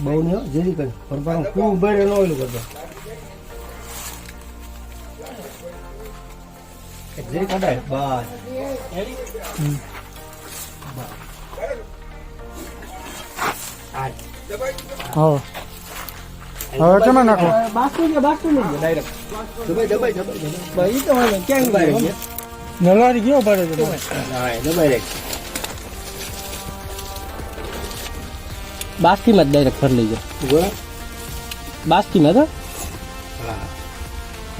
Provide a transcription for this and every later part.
બહુ નહીં જેવી કર પણ પાછું ખૂબ બળે ન ઓલું કરતો જરી કઢાય બસ. હા હવે કેમાં નાખો? બાસ્તુ ને બાસ્તુ ને ડાયરેક્ટ દબાઈ દબાઈ દબાઈ દબાઈ. તો ક્યાં દબાઈ ગયો હા દબાઈ રહી બાસ્કીમાં જ ડાયરેક્ટ ભરી લઈ જાઓ ગોળા બાસ્કીમાં તો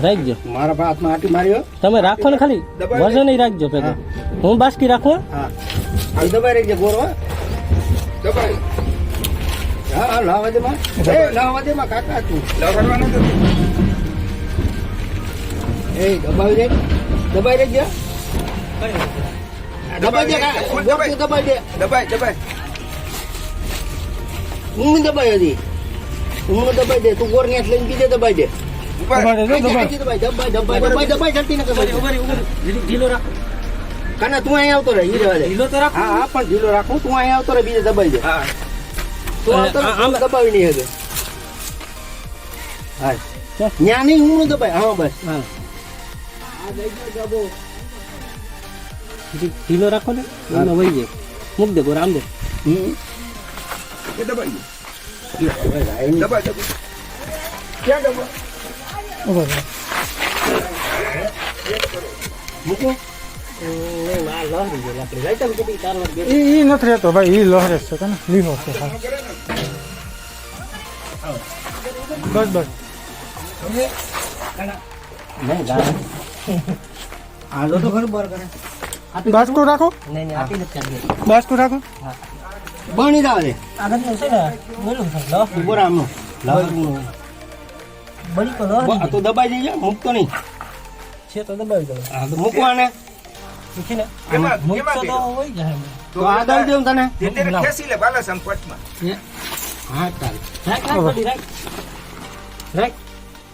રાખજો. મારા હાથમાં આટી માર્યો તમે રાખો ને ખાલી. વજન રાખજો પેલા. હું. બાસ્કી રાખું હા? આ દબાઈ રહી ગોરો? દબાઈ. હા હા લાવા દે માં. એ લાવા દે માં કાકા તું. એ દબાવી દે. દબાઈ ગયા દબાઈ દે દબાઈ દે. દબાઈ દબાઈ. હું દબાઈ હજી. ઊંઘ દબાઈ દે તું ગોર ને લઈને બીજે દબાઈ દે. ઢીલો કાના તું અહીંયા આવતો રહે ઈ રહેવા દે. ઢીલો તો રાખ. હા હા પણ ઢીલો રાખું. તું અહીંયા આવતો રહે બીજે દબાઈ દે. તું આવતો રહે, દબાવી નહીં હવે. હા. ન્યા નહીં હું દબાઈ હા બસ. હા. ઢીલો રાખો ને. વહી જાય. મૂક દે ગોરા આમ દે. હમ. એ દબાઈ દો. હવે રાય નહીં. દબાઈ દબાઈ ક્યાં દબાઈ મૂકો ઈ ઈ નથી રહેતો ભાઈ ઈ લહરે છે કે લીહો છે હા. બસ બસ રાખો બાસ્કુ રાખો બાસ્કુ રાખો બની દાવે દે આગળ છે ને બોલું છે લો. ઊભો રહે આમનો લાવ તું. લો. આ તો દબાઈ જઈએ મૂકતો નહીં. છે તો દબાવી દો હા તો મૂકવાને મૂકીને કેમાં મૂકશો તો હોય જાય તો આ દઈ દઉં તને. તેતેર ખેસી લે બાલા સંપટમાં. હા ચાલ રાખ રાખ પડી રાખ. રાખ.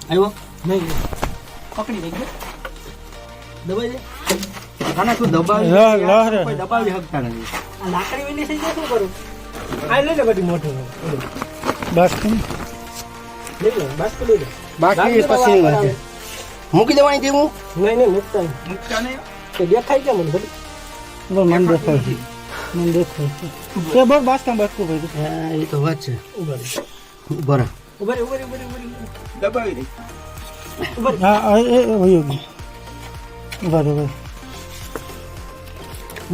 આવ્યો નહીં પકડી લેજો દબાઈ દે. ખાના તું દબાવી? દબાવી શકતા નથી. લાકડી થઈ શું કરું? આ લઈ લે બધી મોટી બાસ્કુ લઈ લે બસ લઈ લે બાકી પછી મૂકી દેવાની હતી હું? નહીં નહીં મૂકતા નહીં. મુકતા નહીં? તો દેખાય કેમ મને બધું? મને દેખાય. છે મને દેખાય. છે એ બસ બાસ્કા બાસ્કુ ભાઈ હા એ તો વાત છે. ઊભા રહે. બરાબર ઊભા રહે ઊભા રહે ઊભા રહે, ઊભા રહે. દબાવી દે. હા આ એ એ વયો ઊભા રહો ભાઈ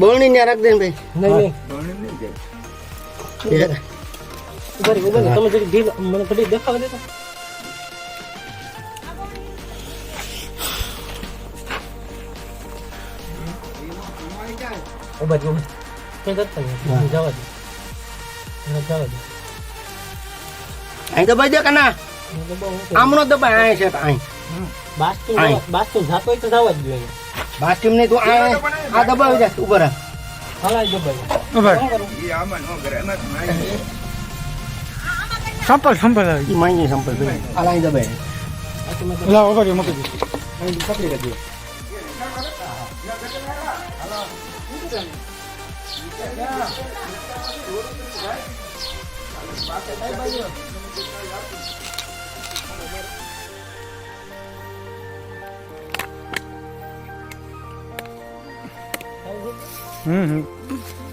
બરણી ને રાખ દે ભાઈ. નહીં નહીં. નહીં જાય. ઊભા રહે તમે જરી ઢીલ મને ઘડી દેખાવા દેતા. ઊભા રહે ઊભા કરતા નહીં જવા દે. જવા દે. અહીં દબાઈ દે કાના. આમનો અહીં છે અહીં બાસ્તુ આય. બાસ્તુ જાતો હોય તો જવા જ જોઈએ બાસ્ટીમ નહીં તું આ દબાવી જાય ઊભો રહે. હલાઈ દબાઈ સંપલ સંપલ આવી ઈ સંપલ ભાઈ. આ લાઈ દબાઈ ગયું. લાવો મૂકી દીધું પકડી રાખજો. હમ હમ.